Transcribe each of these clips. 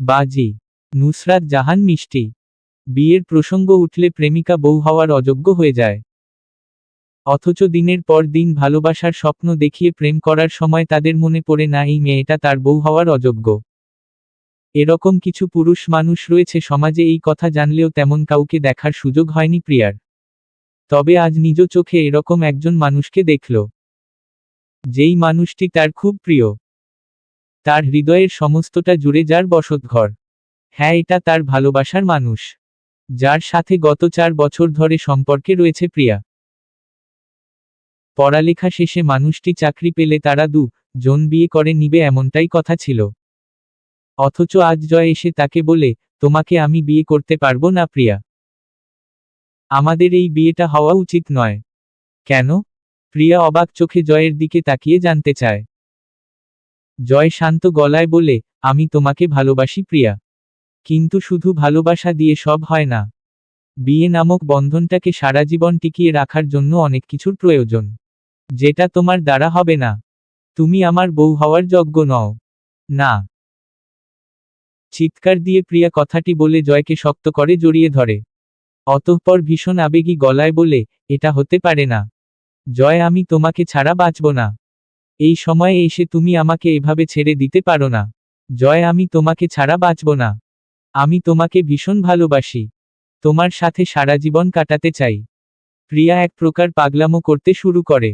বাজি নুসরাত জাহান মিষ্টি। বিয়ের প্রসঙ্গ উঠলে প্রেমিকা বউ হওয়ার অযোগ্য হয়ে যায়। অথচ দিনের পর দিন ভালোবাসার স্বপ্ন দেখিয়ে প্রেম করার সময় তাদের মনে পড়ে, না, এই মেয়েটা তার বউ হওয়ার অযোগ্য। এরকম কিছু পুরুষ মানুষ রয়েছে সমাজে, এই কথা জানলেও তেমন কাউকে দেখার সুযোগ হয়নি প্রিয়ার। তবে আজ নিজ চোখে এরকম একজন মানুষকে দেখল। যেই মানুষটি তার খুব প্রিয়। তার হৃদয়ের সমস্তটা জুড়ে যার বসতঘর। হ্যাঁ এটা তার ভালোবাসার মানুষ। যার সাথে গত চার বছর ধরে সম্পর্কে রয়েছে প্রিয়া। পড়ালেখা শেষে মানুষটি চাকরি পেলে তারা দু জন বিয়ে করে নিবে এমনটাই কথা ছিল। অথচ আজ জয় এসে তাকে বলে, তোমাকে আমি বিয়ে করতে পারব না প্রিয়া। আমাদের এই বিয়েটা হওয়া উচিত নয়। কেন? প্রিয়া অবাক চোখে জয়ের দিকে তাকিয়ে জানতে চায়। জয় শান্ত গলায় বলে, আমি তোমাকে ভালোবাসি প্রিয়া। কিন্তু শুধু ভালোবাসা দিয়ে সব হয় না। বিয়ে নামক বন্ধনটাকে সারা জীবন টিকিয়ে রাখার জন্য অনেক কিছুর প্রয়োজন। যেটা তোমার দ্বারা হবে না। তুমি আমার বউ হওয়ার যোগ্য নও। না। চিৎকার দিয়ে প্রিয়া কথাটি বলে জয়কে শক্ত করে জড়িয়ে ধরে। অতঃপর ভীষণ আবেগী গলায় বলে, এটা হতে পারে না। জয়, আমি তোমাকে ছাড়া বাঁচব না। এই সময়ে এসে তুমি আমাকে এভাবে ছেড়ে দিতে পারো না। জয়, আমি তোমাকে ছাড়া বাঁচব না। আমি তোমাকে ভীষণ ভালোবাসি। তোমার সাথে সারা জীবন কাটাতে চাই। প্রিয়া এক প্রকার পাগলামো করতে শুরু করে।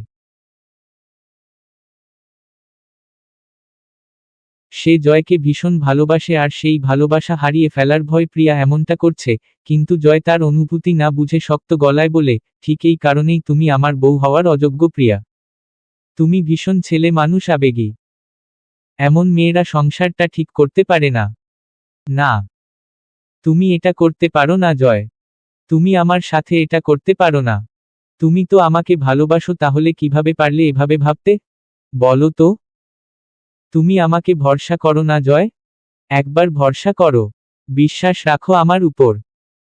সে জয়কে ভীষণ ভালোবাসে আর সেই ভালোবাসা হারিয়ে ফেলার ভয় প্রিয়া এমনটা করছে, কিন্তু জয় তার অনুভূতি না বুঝে শক্ত গলায় বলে, ঠিক এই কারণেই তুমি আমার বউ হওয়ার অযোগ্য প্রিয়া। তুমি ভীষণ ছেলে মানুষ আবেগী। এমন মেয়েরা সংসারটা ঠিক করতে পারে না। না। তুমি এটা করতে পারো না, জয়। তুমি আমার সাথে এটা করতে পারো না। তুমি তো আমাকে ভালোবাসো, তাহলে কীভাবে পারলে এভাবে ভাবতে? বলো তো। তুমি আমাকে ভরসা করো না, জয়। একবার ভরসা করো। বিশ্বাস রাখো আমার উপর।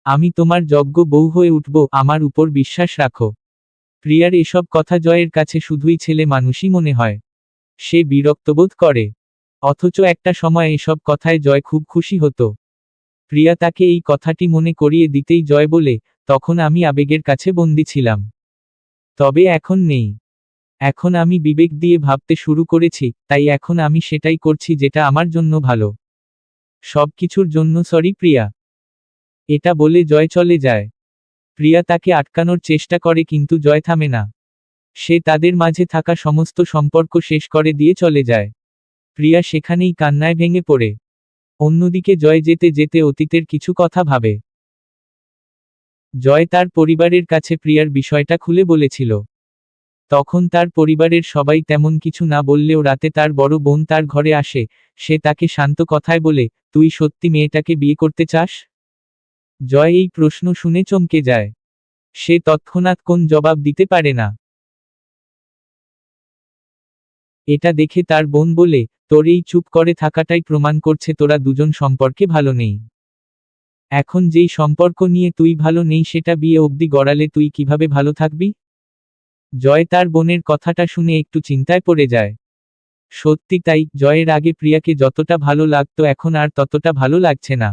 আমি তোমার যজ্ঞ বউ হয়ে উঠব, আমার উপর বিশ্বাস রাখো। প্রিয়ার এসব কথা জয়ের কাছে শুধুই ছেলে মানুষই মনে হয়। সে বিরক্তবোধ করে। অথচ একটা সময় এসব কথায় জয় খুব খুশি হতো। প্রিয়া তাকে এই কথাটি মনে করিয়ে দিতেই জয় বলে, তখন আমি আবেগের কাছে বন্দি ছিলাম। তবে এখন নেই। এখন আমি বিবেক দিয়ে ভাবতে শুরু করেছি, তাই এখন আমি সেটাই করছি যেটা আমার জন্য ভালো। সব কিছুর জন্য সরি প্রিয়া। এটা বলে জয় চলে যায়। প্রিয়া তাকে আটকানোর চেষ্টা করে কিন্তু জয় থামে না। সে তাদের মাঝে থাকা সমস্ত সম্পর্ক শেষ করে দিয়ে চলে যায়। প্রিয়া সেখানেই কান্নায় ভেঙে পড়ে। অন্যদিকে জয় যেতে যেতে অতীতের কিছু কথা ভাবে। জয় তার পরিবারের কাছে প্রিয়ার বিষয়টা খুলে বলেছিল। তখন তার পরিবারের সবাই তেমন কিছু না বললেও রাতে তার বড় বোন তার ঘরে আসে, সে তাকে শান্ত কথায় বলে, তুই সত্যি মেয়েটাকে বিয়ে করতে চাস? জয় এই প্রশ্ন শুনে চমকে যায়। সে তৎক্ষণাৎ কোন জবাব দিতে পারে না। এটা দেখে তার বোন বলে, তোর এই চুপ করে থাকাটাই প্রমাণ করছে তোরা দুজন সম্পর্কে ভালো নেই। এখন যেই সম্পর্ক নিয়ে তুই ভালো নেই সেটা বিয়ে অবধি গড়ালে তুই কীভাবে ভালো থাকবি? জয় তার বোনের কথাটা শুনে একটু চিন্তায় পড়ে যায়। সত্যি তাই, জয়ের আগে প্রিয়াকে যতটা ভালো লাগতো এখন আর ততটা ভালো লাগছে না।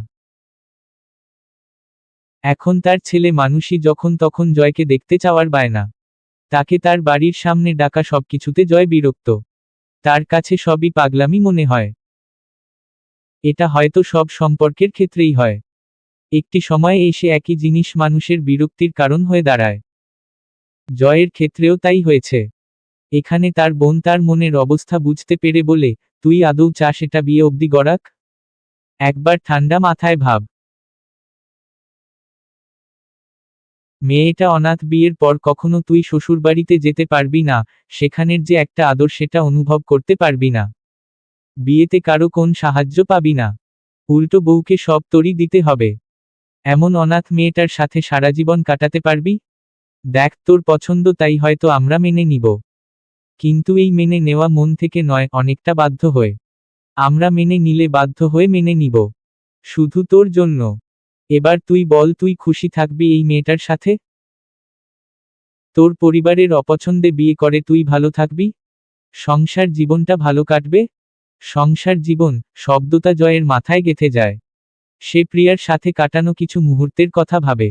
এখন তার ছেলে মানুষই যখন তখন জয়কে দেখতে চাওয়ার বায়না তাকে তার বাড়ির সামনে ডাকা সবকিছুতে জয় বিরক্ত। তার কাছে সবই পাগলামি মনে হয়। এটা হয়তো সব সম্পর্কের ক্ষেত্রেই হয়। একটি সময়ে এসে একই জিনিস মানুষের বিরক্তির কারণ হয়ে দাঁড়ায়। জয়ের ক্ষেত্রেও তাই হয়েছে। এখানে তার বোন তার মনের অবস্থা বুঝতে পেরে বলে, তুই আদৌ চাস এটা বিয়ে অবধি গড়াক? একবার ঠান্ডা মাথায় ভাব। মেয়েটা অনাথ বিয়ের পর কখনো তুই শ্বশুরবাড়িতে যেতে পারবি না, সেখানের যে একটা আদর সেটা অনুভব করতে পারবি না। বিয়েতে কারও কোন সাহায্য পাবি না। উল্টো বউকে সব তরি দিতে হবে। এমন অনাথ মেয়েটার সাথে সারা জীবন কাটাতে পারবি? দেখ, তোর পছন্দ তাই হয়তো আমরা মেনে নিব। কিন্তু এই মেনে নেওয়া মন থেকে নয়, অনেকটা বাধ্য হয়ে। আমরা মেনে নিলে বাধ্য হয়ে মেনে নিব। শুধু তোর জন্য। এবার তুই বল, তুই খুশি থাকবি এই মেয়েটার সাথে? তোর পরিবারের অপছন্দে বিয়ে করে তুই ভালো থাকবি? সংসার জীবনটা ভালো কাটবে? সংসার জীবন শব্দতা জয়ের মাথায় গেথে যায়। সে প্রিয়ার সাথে কাটানো কিছু মুহূর্তের কথা ভাবে।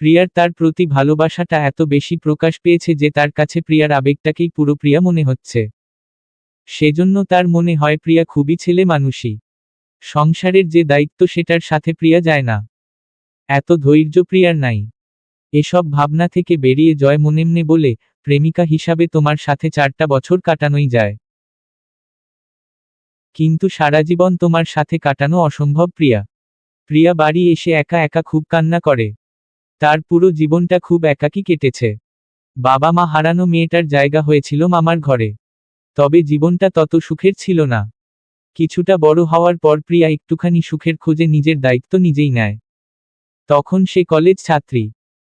প্রিয়ার তার প্রতি ভালোবাসাটা এত বেশি প্রকাশ পেয়েছে যে তার কাছে প্রিয়ার আবেগটাকেই পুরো প্রিয়া মনে হচ্ছে। সেজন্য তার মনে হয় প্রিয়া খুবই ছেলে মানুষই সংসারের যে দায়িত্ব সেটার সাথে প্রিয়া যায় না। এত ধৈর্য প্রিয়ার নাই। এসব ভাবনা থেকে বেরিয়ে জয় মনেমনে বলে, প্রেমিকা হিসাবে তোমার সাথে চারটা বছর কাটানোই যায়। কিন্তু সারা জীবন তোমার সাথে কাটানো অসম্ভব প্রিয়া। প্রিয়া বাড়ি এসে একা একা খুব কান্না করে। তার পুরো জীবনটা খুব একাকী কেটেছে। বাবা মা হারানো মেয়েটার জায়গা হয়েছিল মামার ঘরে। তবে জীবনটা তত সুখের ছিল না। কিছুটা বড় হওয়ার পর প্রিয়া একটুখানি সুখের খোঁজে নিজের দায়িত্ব নিজেই নেয়। তখন সে কলেজ ছাত্রী।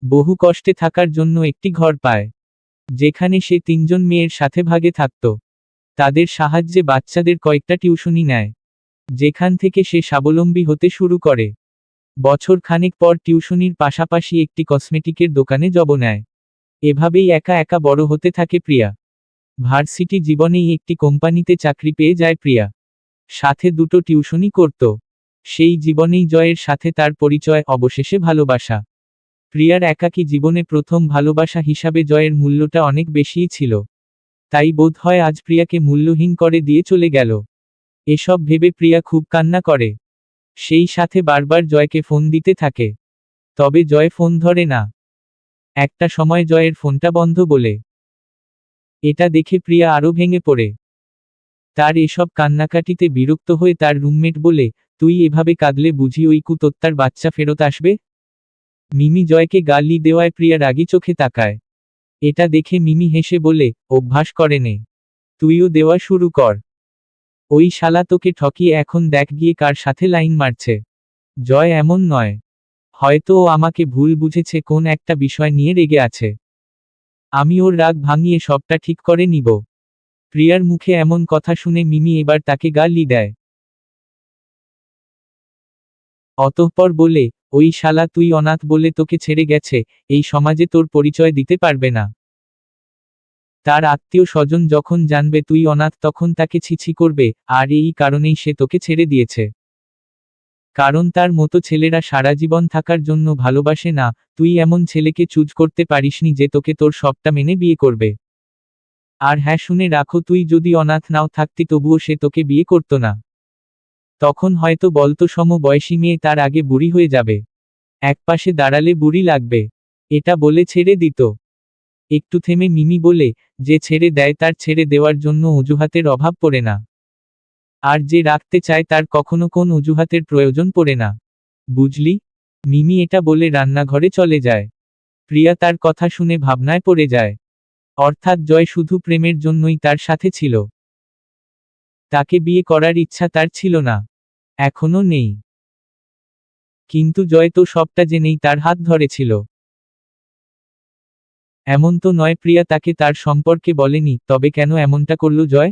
বহু কষ্টে থাকার জন্য একটি ঘর পায়। যেখানে সে তিনজন মেয়ের সাথে ভাগে থাকত। তাদের সাহায্যে বাচ্চাদের কয়েকটা টিউশনি নেয়। যেখান থেকে সে স্বাবলম্বী হতে শুরু করে। বছর খানেক পর টিউশনির পাশাপাশি একটি কসমেটিকের দোকানে জব নেয়। এভাবেই একা একা বড় হতে থাকে প্রিয়া। ভার্সিটি জীবনেই একটি কোম্পানিতে চাকরি পেয়ে যায় প্রিয়া। সাথে দুটো টিউশনই করত। সেই জীবনেই জয়ের সাথে তার পরিচয়, অবশেষে ভালোবাসা। প্রিয়ার একাকী জীবনে প্রথম ভালোবাসা হিসাবে জয়ের মূল্যটা অনেক বেশিই ছিল। তাই বোধ হয় আজ প্রিয়াকে মূল্যহীন করে দিয়ে চলে গেল। এসব ভেবে প্রিয়া খুব কান্না করে। সেই সাথে বারবার জয়কে ফোন দিতে থাকে। তবে জয় ফোন ধরে না। একটা সময় জয়ের ফোনটা বন্ধ বলে। এটা দেখে প্রিয়া আরও ভেঙে পড়ে। তার এসব কান্নাকাটিতে বিরক্ত হয়ে তার রুমমেট বলে, তুই এভাবে কাঁদলে বুঝি ওই কুতোত্তার বাচ্চা ফেরত আসবে? মিমি জয়কে গালি দেওয়ায় প্রিয়া রাগি চোখে তাকায়। এটা দেখে মিমি হেসে বলে, অভ্যাস করে নে। তুইও দেওয়া শুরু কর। ওই শালা তোকে ঠকিয়ে এখন দেখ গিয়ে কার সাথে লাইন মারছে। জয় এমন নয়। হয়তো ও আমাকে ভুল বুঝেছে কোন একটা বিষয় নিয়ে রেগে আছে। আমি ওর রাগ ভাঙিয়ে সবটা ঠিক করে নিব। প্রিয়ার মুখে এমন কথা শুনে মিমি এবার তাকে গালি দেয়। অতঃপর বলে, ওই শালা তুই অনাথ বলে তোকে ছেড়ে গেছে, এই সমাজে তোর পরিচয় দিতে পারবে না। তার আত্মীয় স্বজন যখন জানবে তুই অনাথ তখন তাকে ছিছি করবে, আর এই কারণেই সে তোকে ছেড়ে দিয়েছে। কারণ তার মতো ছেলেরা সারা জীবন থাকার জন্য ভালোবাসে না, তুই এমন ছেলেকে চুজ করতে পারিসনি যে তোকে তোর সবটা মেনে বিয়ে করবে। আর হ্যাঁ শুনে রাখো, তুই যদি অনাথ নাও থাকতি, তবুও সে তোকে বিয়ে করত না। তখন হয়তো বলতো, সম বয়সী মেয়ে তার আগে বুড়ি হয়ে যাবে। একপাশে দাঁড়ালে বুড়ি লাগবে। এটা বলে ছেড়ে দিত। একটু থেমে মিমি বলে, যে ছেড়ে দেয়, তার ছেড়ে দেওয়ার জন্য অজুহাতের অভাব পড়ে না। আর যে রাখতে চায়, তার কখনো কোন অজুহাতের প্রয়োজন পড়ে না। বুঝলি? মিমি এটা বলে রান্নাঘরে চলে যায়। প্রিয়া তার কথা শুনে ভাবনায় পড়ে যায়। অর্থাৎ জয় শুধু প্রেমের জন্যই তার সাথে ছিল। তাকে বিয়ে করার ইচ্ছা তার ছিল না। এখনও নেই। কিন্তু জয় তো সবটা জেনেই তার হাত ধরেছিল। এমন তো নয় প্রিয়া তাকে তার সম্পর্কে বলেনি, তবে কেন এমনটা করল জয়?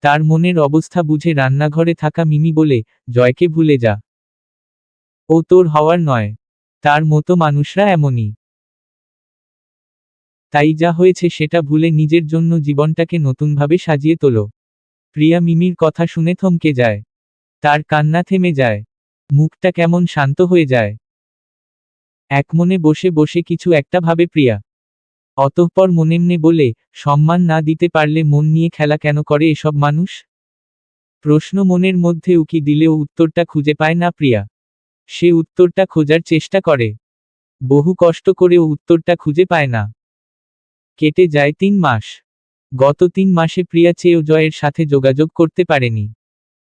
তার মনের অবস্থা বুঝে রান্নাঘরে থাকা মিমি বলে, জয়কে ভুলে যা। ও তোর হওয়ার নয়। তার মতো মানুষরা এমনই। তাই যা হয়েছে সেটা ভুলে নিজের জন্য জীবনটাকে নতুনভাবে সাজিয়ে তোল। প্রিয়া মিমির কথা শুনে থমকে যায়। তার কান্না থেমে যায়। মুখটা কেমন শান্ত হয়ে যায়। এক মনে বসে বসে কিছু একটা ভাবে প্রিয়া। অতঃপর মনেমনে বলে, সম্মান না দিতে পারলে মন নিয়ে খেলা কেন করে এসব মানুষ? প্রশ্ন মনের মধ্যে উকি দিলেও উত্তরটা খুঁজে পায় না প্রিয়া। সে উত্তরটা খোঁজার চেষ্টা করে। বহু কষ্ট করেও উত্তরটা খুঁজে পায় না। কেটে যায় তিন মাস। গত তিন মাসে প্রিয়া চেয়েও জয়ের সাথে যোগাযোগ করতে পারেনি।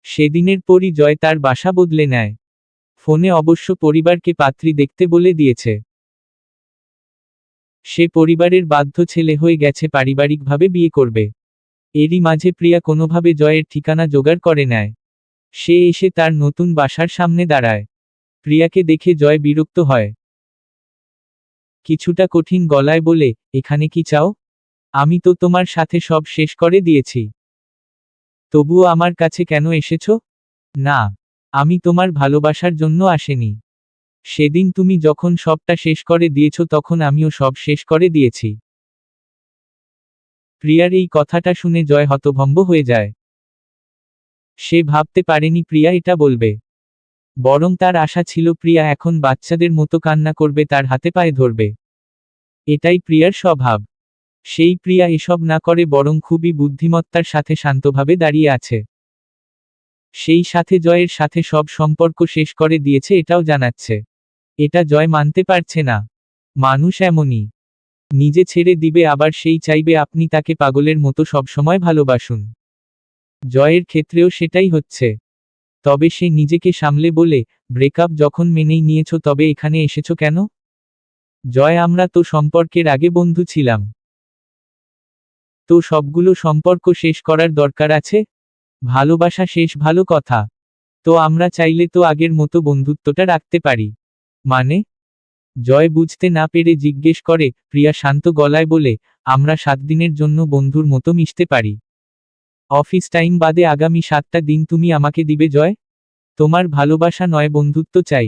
সেদিনের পরই জয় তার বাসা বদলে নেয়। ফোনে অবশ্য পরিবারকে পাত্রী দেখতে বলে দিয়েছে। সে পরিবারের বাধ্য ছেলে হয়ে গেছে পারিবারিকভাবে বিয়ে করবে। এরই মাঝে প্রিয়া কোনোভাবে জয়ের ঠিকানা জোগাড় করে নেয়। সে এসে তার নতুন বাসার সামনে দাঁড়ায়। প্রিয়াকে দেখে জয় বিরক্ত হয়। কিছুটা কঠিন গলায় বলে, এখানে কি চাও? আমি তো তোমার সাথে সব শেষ করে দিয়েছি। তবুও আমার কাছে কেন এসেছ? না, আমি তোমার ভালোবাসার জন্য আসেনি। সেদিন তুমি যখন সবটা শেষ করে দিয়েছ তখন আমিও সব শেষ করে দিয়েছি। প্রিয়ার এই কথাটা শুনে জয় হতভম্ব হয়ে যায়। সে ভাবতে পারেনি প্রিয়া এটা বলবে। বরং তার আশা ছিল প্রিয়া এখন বাচ্চাদের মতো কান্না করবে, তার হাতে পায়ে ধরবে। এটাই প্রিয়ার স্বভাব। সেই প্রিয়া এসব না করে বরং খুবই বুদ্ধিমত্তার সাথে শান্তভাবে দাঁড়িয়ে আছে। সেই সাথে জয়ের সাথে সব সম্পর্ক শেষ করে দিয়েছে এটাও জানাচ্ছে। এটা জয় মানতে পারছে না। মানুষ এমনই। নিজে ছেড়ে দিবে, আবার সেই চাইবে আপনি তাকে পাগলের মতো সবসময় ভালোবাসুন। জয়ের ক্ষেত্রেও সেটাই হচ্ছে। তবে সে নিজেকে সামলে বলে, ব্রেকআপ যখন মেনেই নিয়েছ তবে এখানে এসেছ কেন? জয়, আমরা তো সম্পর্কের আগে বন্ধু ছিলাম। তো সবগুলো সম্পর্ক শেষ করার দরকার আছে? ভালোবাসা শেষ, ভালো কথা। তো আমরা চাইলে তো আগের মতো বন্ধুত্বটা রাখতে পারি। মানে? জয় বুঝতে না পেরে জিজ্ঞেস করে, প্রিয়া, শান্ত গলায় বলে, আমরা সাত দিনের জন্য বন্ধুর মতো মিশতে পারি। অফিস টাইম বাদে আগামী সাতটা দিন তুমি আমাকে দিবে জয়। তোমার ভালোবাসা নয় বন্ধুত্ব চাই।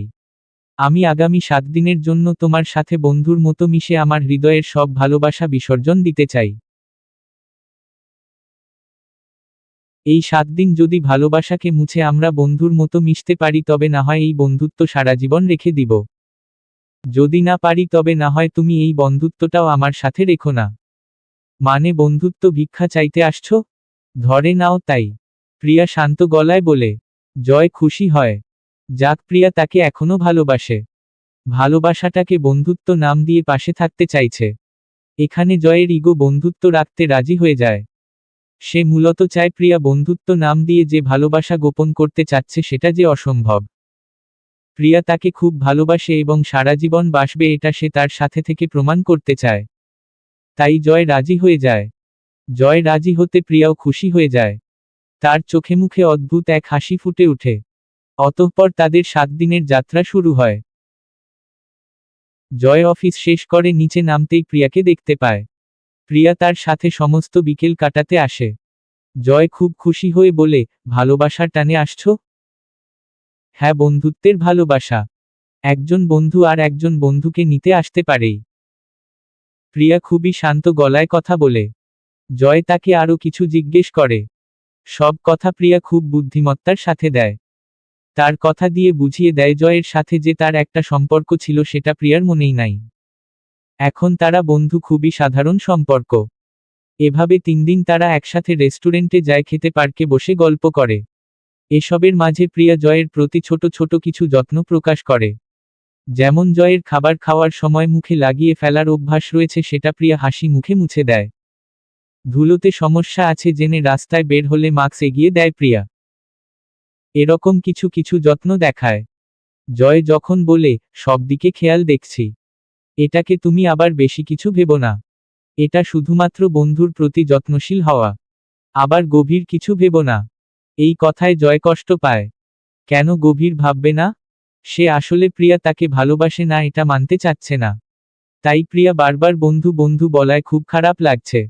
আমি আগামী সাত দিনের জন্য তোমার সাথে বন্ধুর মতো মিশে আমার হৃদয়ের সব ভালোবাসা বিসর্জন দিতে চাই। এই সাত দিন যদি ভালোবাসাকে মুছে আমরা বন্ধুর মতো মিশতে পারি তবে না হয় এই বন্ধুত্ব সারা জীবন রেখে দিব। যদি না পারি তবে না হয় তুমি এই বন্ধুত্বটাও আমার সাথে রেখো না। মানে বন্ধুত্ব ভিক্ষা চাইতে আসছো? ধরে নাও তাই। প্রিয়া শান্ত গলায় বলে, জয় খুশি হয়। যাক প্রিয়া তাকে এখনও ভালোবাসে। ভালোবাসাটাকে বন্ধুত্ব নাম দিয়ে পাশে থাকতে চাইছে। এখানে জয়ের ইগো বন্ধুত্ব রাখতে রাজি হয়ে যায়। সে মূলত চায় প্রিয়া বন্ধুত্ব নাম দিয়ে যে ভালোবাসা গোপন করতে চাচ্ছে সেটা যে অসম্ভব। প্রিয়া তাকে খুব ভালোবাসে এবং সারা জীবন বাসবে এটা সে তার সাথে থেকে প্রমাণ করতে চায়। তাই জয় রাজি হয়ে যায়। জয় রাজি হতে প্রিয়াও খুশি হয়ে যায়। তার চোখে মুখে অদ্ভুত এক হাসি ফুটে ওঠে। অতঃপর তাদের সাত দিনের যাত্রা শুরু হয়। জয় অফিস শেষ করে নিচে নামতেই প্রিয়াকে দেখতে পায়। প্রিয়া তার সাথে সমস্ত বিকেল কাটাতে আসে। জয় খুব খুশি হয়ে বলে, ভালোবাসার টানে আসছো? হ্যাঁ বন্ধুত্বের ভালোবাসা। একজন বন্ধু আর একজন বন্ধুকে নিতে আসতে পারেই। প্রিয়া খুবই শান্ত গলায় কথা বলে জয় তাকে আরও কিছু জিজ্ঞেস করে। সব কথা প্রিয়া খুব বুদ্ধিমত্তার সাথে দেয়। তার কথা দিয়ে বুঝিয়ে দেয় জয়ের সাথে যে তার একটা সম্পর্ক ছিল সেটা প্রিয়ার মনেই নাই। এখন তারা বন্ধু খুবই সাধারণ সম্পর্ক। এভাবে তিন দিন তারা একসাথে রেস্টুরেন্টে যায় খেতে পার্কে বসে গল্প করে। এসবের মাঝে প্রিয়া জয়ের প্রতি ছোট ছোট কিছু যত্ন প্রকাশ করে। যেমন জয়ের খাবার খাওয়ার সময় মুখে লাগিয়ে ফেলার অভ্যাস রয়েছে সেটা প্রিয়া হাসি মুখে মুছে দেয়। ধুলোতে সমস্যা আছে জেনে রাস্তায় বের হলে মাস্ক এগিয়ে দেয় প্রিয়া। এরকম কিছু কিছু যত্ন দেখায়। জয় যখন বলে, সব দিকে খেয়াল দেখছি। এটাকে তুমি আবার বেশি কিছু ভেবো না। এটা শুধুমাত্র বন্ধুর প্রতি যত্নশীল হওয়া। আবার গভীর কিছু ভেবো না। এই কথায় জয় কষ্ট পায়। কেন গভীর ভাববে না? সে আসলে প্রিয়া তাকে ভালোবাসে না, এটা মানতে চাচ্ছে না। তাই প্রিয়া বারবার বন্ধু বন্ধু বলায় খুব খারাপ লাগছে।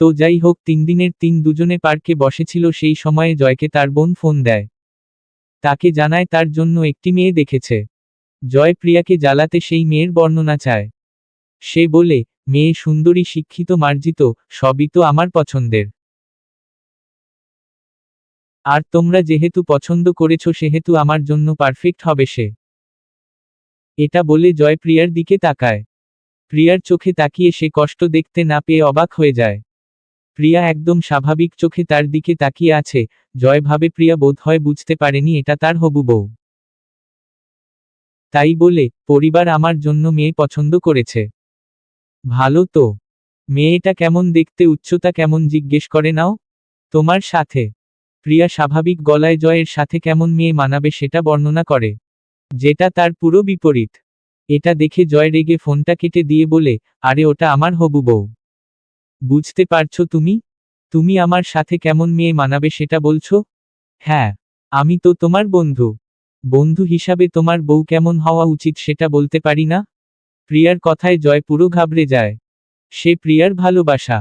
তো যাই হোক, তিন দিনের তিন দুজনে পার্কে বসেছিল, সেই সময়ে জয়কে তার বোন ফোন দেয়। তাকে জানায় তার জন্য একটি মেয়ে দেখেছে। জয় প্রিয়াকে জ্বালাতে সেই মেয়ের বর্ণনা চায়। সে বলে, মেয়ে সুন্দরী, শিক্ষিত, মার্জিত, সবই তো আমার পছন্দের। আর তোমরা যেহেতু পছন্দ করেছ, সেহেতু আমার জন্য পারফেক্ট হবে সে। এটা বলে জয় প্রিয়ার দিকে তাকায়। প্রিয়ার চোখে তাকিয়ে সে কষ্ট দেখতে না পেয়ে অবাক হয়ে যায়। প্রিয়া একদম স্বাভাবিক চোখে তার দিকে তাকিয়ে আছে জয় ভাবে প্রিয়া বোধ হয় বুঝতে পারেনি এটা তার হবু বউ। তাই বলে, পরিবার আমার জন্য মেয়ে পছন্দ করেছে। ভালো তো। মেয়েটা কেমন দেখতে উচ্চতা কেমন জিজ্ঞেস করে নাও। তোমার সাথে। প্রিয়া স্বাভাবিক গলায় জয়ের সাথে কেমন মেয়ে মানাবে সেটা বর্ণনা করে। যেটা তার পুরো বিপরীত। এটা দেখে জয় রেগে ফোনটা কেটে দিয়ে বলে, আরে ওটা আমার হবু বউ। বুঝতে পারছ তুমি? তুমি আমার সাথে কেমন মেয়ে মানাবে সেটা বলছো? হ্যাঁ আমি তো তোমার বন্ধু। বন্ধু হিসাবে তোমার বউ কেমন হওয়া উচিত সেটা বলতে পারি না? প্রিয়ার কথায় জয় পুরো ঘাবড়ে যায়। সে প্রিয়ার ভালোবাসা।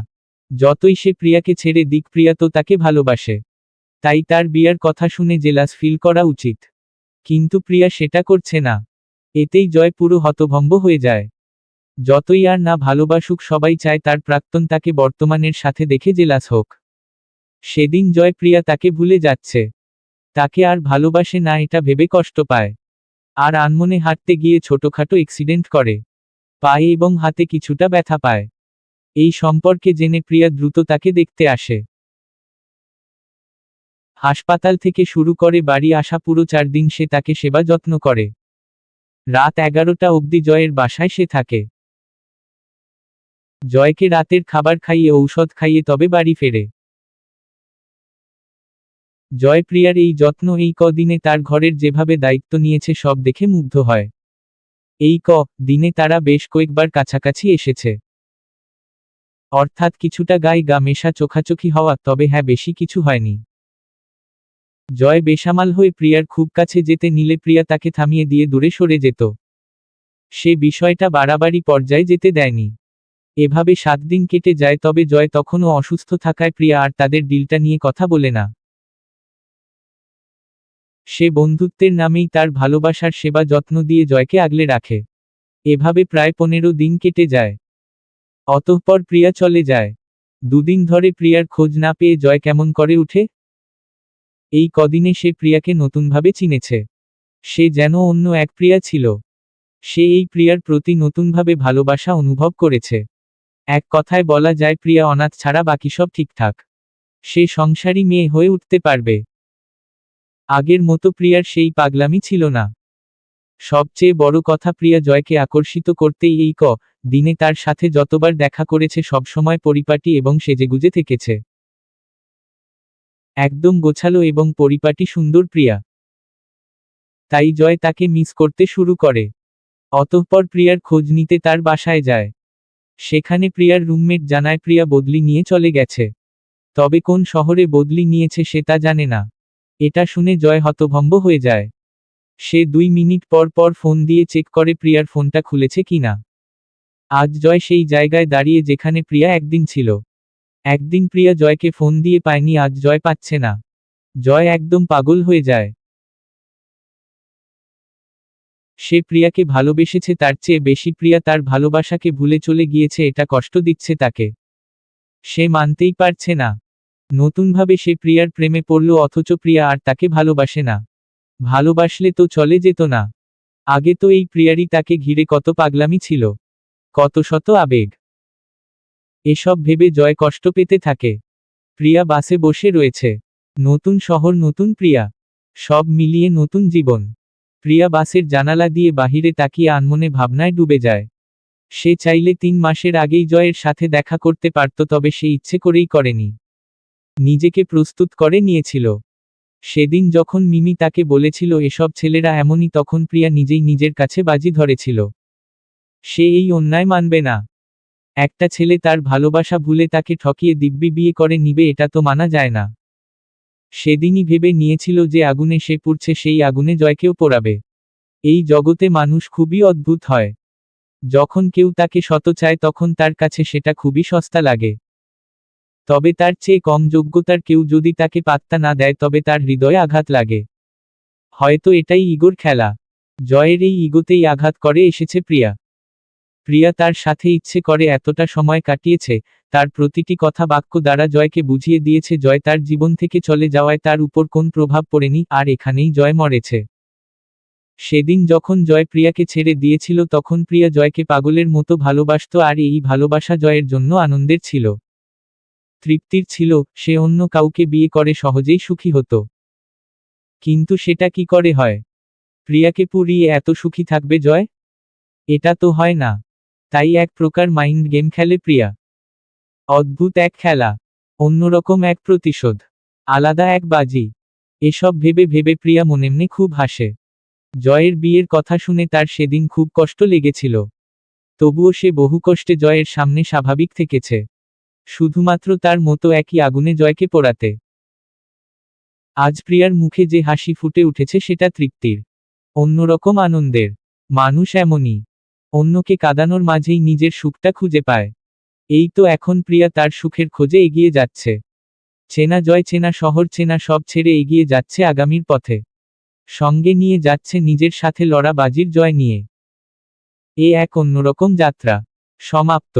যতই সে প্রিয়াকে ছেড়ে দিক, প্রিয়া তো তাকে ভালোবাসে। তাই তার বিয়ার কথা শুনে জেলাস ফিল করা উচিত। কিন্তু প্রিয়া সেটা করছে না। এতেই জয় পুরো হতভম্ব হয়ে যায়। যতই আর না ভালোবাসুক, সবাই চায় তার প্রাক্তন তাকে বর্তমানের সাথে দেখে জেলাস হোক। সেদিন জয় প্রিয়া তাকে ভুলে যাচ্ছে। তাকে আর ভালোবাসে না, এটা ভেবে কষ্ট পায়। আর আনমনে হাঁটতে গিয়ে ছোটখাটো এক্সিডেন্ট করে। পায়ে এবং হাতে কিছুটা ব্যথা পায়। এই সম্পর্কে জেনে প্রিয়া দ্রুত তাকে দেখতে আসে। হাসপাতাল থেকে শুরু করে বাড়ি আসা পুরো চার দিন সে তাকে সেবা যত্ন করে। রাত এগারোটা অবধি জয়ের বাসায় সে থাকে। জয়কে রাতের খাবার খাইয়ে ঔষধ খাইয়ে তবে বাড়ি ফেরে। জয়প্রিয়ার এই যত্ন এই কদিনে তার ঘরের যেভাবে দায়িত্ব নিয়েছে সব দেখে মুগ্ধ হয়। এই ক, দিনে তারা বেশ কয়েকবার কাছাকাছি এসেছে। অর্থাৎ কিছুটা গায়ে গা মেশা চোখাচোখি হওয়া তবে হ্যাঁ বেশি কিছু হয়নি। জয় বেসামাল হয়ে প্রিয়ার খুব কাছে যেতে নিলে প্রিয়া তাকে থামিয়ে দিয়ে দূরে সরে যেত। সে বিষয়টা বাড়াবাড়ি পর্যায়ে যেতে দেয়নি। এভাবে সাত দিন কেটে যায় তবে জয় তখনও অসুস্থ থাকায় প্রিয়া আর তাদের ডিলটা নিয়ে কথা বলে না। সে বন্ধুত্বের নামেই তার ভালোবাসার সেবা যত্ন দিয়ে জয়কে আগলে রাখে। এভাবে প্রায় পনেরো দিন কেটে যায়। অতঃপর প্রিয়া চলে যায়। দুদিন ধরে প্রিয়ার খোঁজ না পেয়ে জয় কেমন করে উঠে এই কদিনে সে প্রিয়াকে নতুনভাবে চিনেছে। সে যেন অন্য এক প্রিয়া ছিল। সে এই প্রিয়ার প্রতি নতুনভাবে ভালোবাসা অনুভব করেছে। এক কথায় বলা যায়, প্রিয়া অনাথ ছাড়া বাকি সব ঠিকঠাক। সে সংসারী মেয়ে হয়ে উঠতে পারবে। আগের মতো প্রিয়ার সেই পাগলামি ছিল না। সবচেয়ে বড় কথা প্রিয়া জয়কে আকর্ষিত করতেই এই ক, দিনে তার সাথে যতবার দেখা করেছে সবসময় পরিপাটি এবং সেজেগুজে থেকেছে। একদম গোছালো এবং পরিপাটি সুন্দর প্রিয়া। তাই জয় তাকে মিস করতে শুরু করে। অতঃপর প্রিয়ার খোঁজ নিতে তার বাসায় যায়। সেখানে প্রিয়ার রুমমেট জানায় প্রিয়া বদলি নিয়ে চলে গেছে। তবে কোন শহরে বদলি নিয়েছে সে তা জানে না। এটা শুনে জয় হতভম্ব হয়ে যায়। সে দুই মিনিট পর পর ফোন দিয়ে চেক করে প্রিয়ার ফোনটা খুলেছে কিনা আজ জয় সেই জায়গায় দাঁড়িয়ে যেখানে প্রিয়া একদিন ছিল। একদিন প্রিয়া জয়কে ফোন দিয়ে পায়নি, আজ জয় পাচ্ছে না। জয় একদম পাগল হয়ে যায়। সে প্রিয়াকে ভালোবেসেছে তার চেয়ে বেশি প্রিয়া তার ভালোবাসাকে ভুলে চলে গিয়েছে এটা কষ্ট দিচ্ছে তাকে। সে মানতেই পারছে না। নতুনভাবে সে প্রিয়ার প্রেমে পড়ল অথচ প্রিয়া আর তাকে ভালোবাসে না। ভালোবাসলে তো চলে যেত না। আগে তো এই প্রিয়ারই তাকে ঘিরে কত পাগলামি ছিল। কত শত আবেগ। এসব ভেবে জয় কষ্ট পেতে থাকে। প্রিয়া বাসে বসে রয়েছে। নতুন শহর, নতুন প্রিয়া। সব মিলিয়ে নতুন জীবন। প্রিয়া বাসের জানালা দিয়ে বাহিরে তাকিয়ে আনমনে ভাবনায় ডুবে যায়। সে চাইলে তিন মাসের আগেই জয়ের সাথে দেখা করতে পারত, তবে সে ইচ্ছে করেই করেনি। নিজেকে প্রস্তুত করে নিয়েছিল। সেদিন যখন মিমি তাকে বলেছিল, এসব ছেলেরা এমনই, তখন প্রিয়া নিজেই নিজের কাছে বাজি ধরেছিল। সে এই অন্যায় মানবে না। একটা ছেলে তার ভালোবাসা ভুলে তাকে ঠকিয়ে দিব্যি বিয়ে করে নিবে, এটা তো মানা যায় না। সেদিনই ভেবে নিয়েছিল যে আগুনে সে পুড়ছে, সেই আগুনে জয়কেও পোড়াবে। এই জগতে মানুষ খুবই অদ্ভুত হয়। যখন কেউ তাকে শত চায়, তখন তার কাছে সেটা খুবই সস্তা লাগে। তবে তার চেয়ে কম যোগ্যতার কেউ যদি তাকে পাত্তা না দেয়, তবে তার হৃদয়ে আঘাত লাগে। হয়তো এটাই ইগোর খেলা। জয়ের এই ইগোতেই আঘাত করে, এসেছে প্রিয়া। প্রিয়া তার সাথে ইচ্ছে করে এতটা সময় কাটিয়েছে, তার প্রতিটি কথা বাক্য দ্বারা জয়কে বুঝিয়ে দিয়েছে, জয় তার জীবন থেকে চলে যাওয়ায় তার উপর কোন প্রভাব পড়েনি, আর এখানেই জয় মরেছে। সেদিন যখন জয় প্রিয়াকে ছেড়ে দিয়েছিল, তখন প্রিয়া জয়কে পাগলের মতো ভালোবাসত, আর এই ভালোবাসা জয়ের জন্য আনন্দের ছিল। তৃপ্তির ছিল, সে অন্য কাউকে বিয়ে করে সহজেই সুখী হতো। কিন্তু সেটা কি করে হয়? প্রিয়াকে পুরিয়ে এত সুখী থাকবে জয়? এটা তো হয় না। তাই এক প্রকার মাইন্ড গেম খেলে প্রিয়া। অদ্ভুত এক খেলা, অন্যরকম এক প্রতিশোধ, আলাদা এক বাজি। এসব ভেবে ভেবে প্রিয়া মনেমনে খুব হাসে। জয়ের বিয়ের কথা শুনে তার সেদিন খুব কষ্ট লেগেছিল। তবুও সে বহু কষ্টে জয়ের সামনে স্বাভাবিক থেকেছে। শুধুমাত্র তার মতো একই আগুনে জয়কে পোড়াতে। আজ প্রিয়ার মুখে যে হাসি ফুটে উঠেছে সেটা তৃপ্তির। অন্যরকম আনন্দের। মানুষ এমনই। অন্যকে কাঁদানোর মাঝেই নিজের সুখটা খুঁজে পায়। এই তো এখন প্রিয়া তার সুখের খোঁজে এগিয়ে যাচ্ছে। চেনা জয়, চেনা শহর, চেনা সব ছেড়ে এগিয়ে যাচ্ছে আগামীর পথে। সঙ্গে নিয়ে যাচ্ছে নিজের সাথে লড়া বাজির জয় নিয়ে। এ এক অন্যরকম যাত্রা। সমাপ্ত।